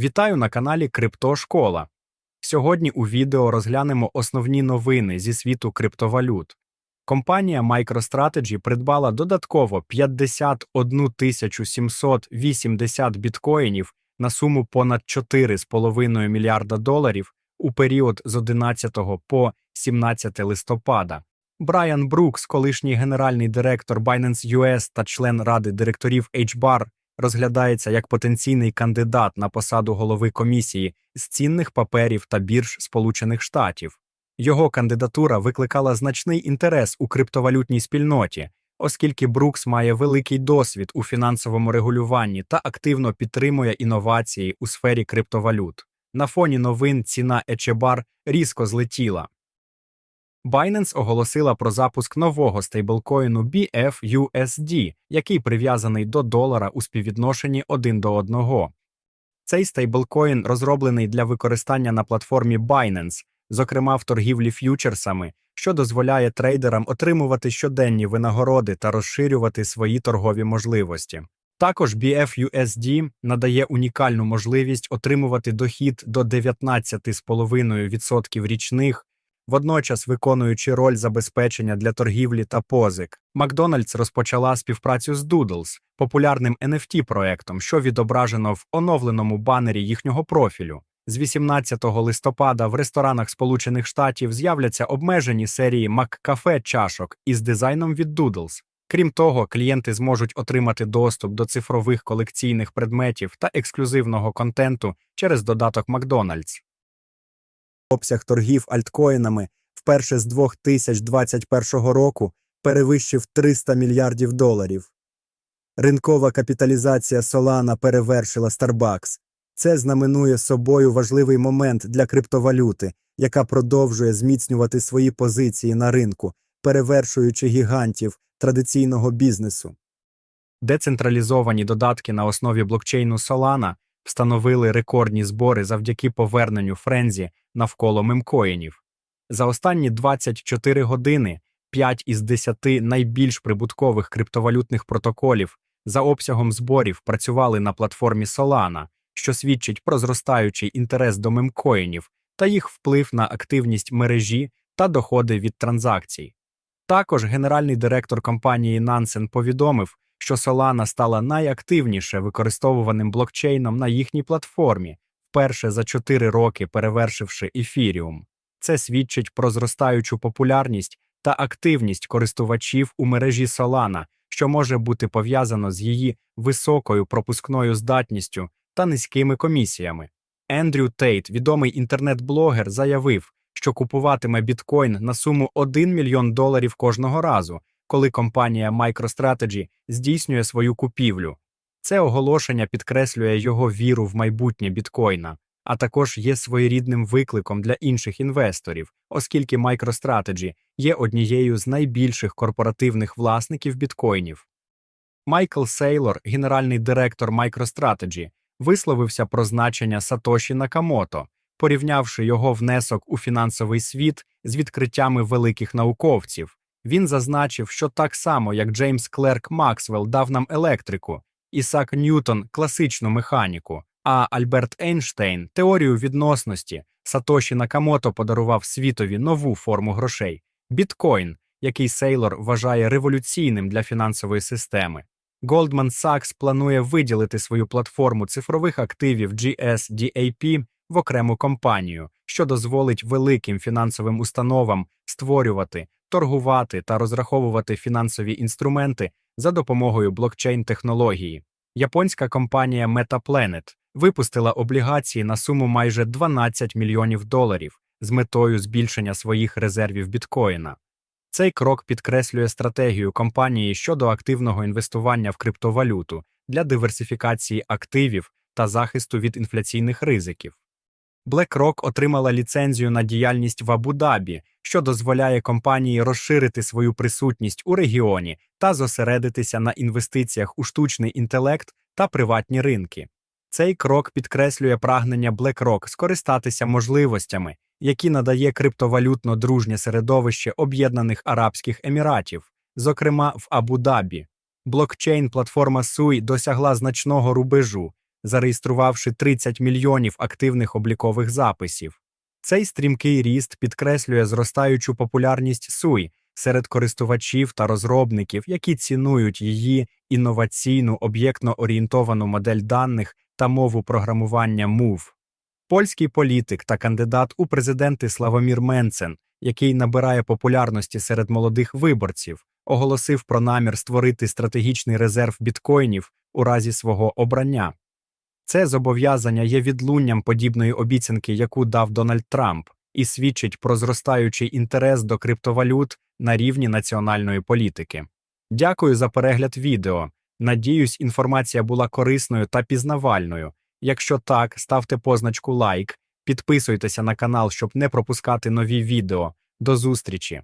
Вітаю на каналі Криптошкола. Сьогодні у відео розглянемо основні новини зі світу криптовалют. Компанія MicroStrategy придбала додатково 51 780 біткоїнів на суму понад 4,5 мільярда доларів у період з 11 по 17 листопада. Брайан Брукс, колишній генеральний директор Binance US та член ради директорів HBAR, розглядається як потенційний кандидат на посаду голови комісії з цінних паперів та бірж Сполучених Штатів. Його кандидатура викликала значний інтерес у криптовалютній спільноті, оскільки Брукс має великий досвід у фінансовому регулюванні та активно підтримує інновації у сфері криптовалют. На фоні новин ціна Ечебар різко злетіла. Binance оголосила про запуск нового стейблкоїну BFUSD, який прив'язаний до долара у співвідношенні 1 до 1. Цей стейблкоін розроблений для використання на платформі Binance, зокрема в торгівлі ф'ючерсами, що дозволяє трейдерам отримувати щоденні винагороди та розширювати свої торгові можливості. Також BFUSD надає унікальну можливість отримувати дохід до 19,5% річних водночас виконуючи роль забезпечення для торгівлі та позик. Макдональдс розпочала співпрацю з Doodles, популярним NFT проектом, що відображено в оновленому банері їхнього профілю. З 18 листопада в ресторанах Сполучених Штатів з'являться обмежені серії McCafe чашок із дизайном від Doodles. Крім того, клієнти зможуть отримати доступ до цифрових колекційних предметів та ексклюзивного контенту через додаток Макдональдс. Обсяг торгів альткоїнами вперше з 2021 року перевищив 300 мільярдів доларів. Ринкова капіталізація Solana перевершила Starbucks. Це знаменує собою важливий момент для криптовалюти, яка продовжує зміцнювати свої позиції на ринку, перевершуючи гігантів традиційного бізнесу. Децентралізовані додатки на основі блокчейну Solana встановили рекордні збори завдяки поверненню Френзі навколо мемкоїнів. За останні 24 години 5 із 10 найбільш прибуткових криптовалютних протоколів за обсягом зборів працювали на платформі Solana, що свідчить про зростаючий інтерес до мемкоїнів та їх вплив на активність мережі та доходи від транзакцій. Також генеральний директор компанії Nansen повідомив, що Solana стала найактивніше використовуваним блокчейном на їхній платформі, вперше за 4 роки перевершивши ефіріум. Це свідчить про зростаючу популярність та активність користувачів у мережі Solana, що може бути пов'язано з її високою пропускною здатністю та низькими комісіями. Ендрю Тейт, відомий інтернет-блогер, заявив, що купуватиме біткоін на суму 1 мільйон доларів кожного разу, коли компанія MicroStrategy здійснює свою купівлю. Це оголошення підкреслює його віру в майбутнє біткоїна, а також є своєрідним викликом для інших інвесторів, оскільки MicroStrategy є однією з найбільших корпоративних власників біткоїнів. Майкл Сейлор, генеральний директор MicroStrategy, висловився про значення Сатоші Накамото, порівнявши його внесок у фінансовий світ з відкриттями великих науковців. Він зазначив, що так само, як Джеймс Клерк Максвелл дав нам електрику, Ісак Ньютон класичну механіку, а Альберт Ейнштейн теорію відносності, Сатоші Накамото подарував світові нову форму грошей біткоін, який Сейлор вважає революційним для фінансової системи. Goldman Sachs планує виділити свою платформу цифрових активів GSDAP в окрему компанію, що дозволить великим фінансовим установам створювати, торгувати та розраховувати фінансові інструменти за допомогою блокчейн-технології. Японська компанія MetaPlanet випустила облігації на суму майже 12 мільйонів доларів з метою збільшення своїх резервів біткоїна. Цей крок підкреслює стратегію компанії щодо активного інвестування в криптовалюту для диверсифікації активів та захисту від інфляційних ризиків. BlackRock отримала ліцензію на діяльність в Абу-Дабі, що дозволяє компанії розширити свою присутність у регіоні та зосередитися на інвестиціях у штучний інтелект та приватні ринки. Цей крок підкреслює прагнення BlackRock скористатися можливостями, які надає криптовалютно дружнє середовище Об'єднаних Арабських Еміратів, зокрема в Абу-Дабі. Блокчейн платформа SUI досягла значного рубежу, зареєструвавши 30 мільйонів активних облікових записів. Цей стрімкий ріст підкреслює зростаючу популярність суй серед користувачів та розробників, які цінують її інноваційну об'єктно-орієнтовану модель даних та мову програмування MOVE. Польський політик та кандидат у президенти Славомір Менцен, який набирає популярності серед молодих виборців, оголосив про намір створити стратегічний резерв біткоїнів у разі свого обрання. Це зобов'язання є відлунням подібної обіцянки, яку дав Дональд Трамп, і свідчить про зростаючий інтерес до криптовалют на рівні національної політики. Дякую за перегляд відео. Надіюсь, інформація була корисною та пізнавальною. Якщо так, ставте позначку лайк, підписуйтеся на канал, щоб не пропускати нові відео. До зустрічі!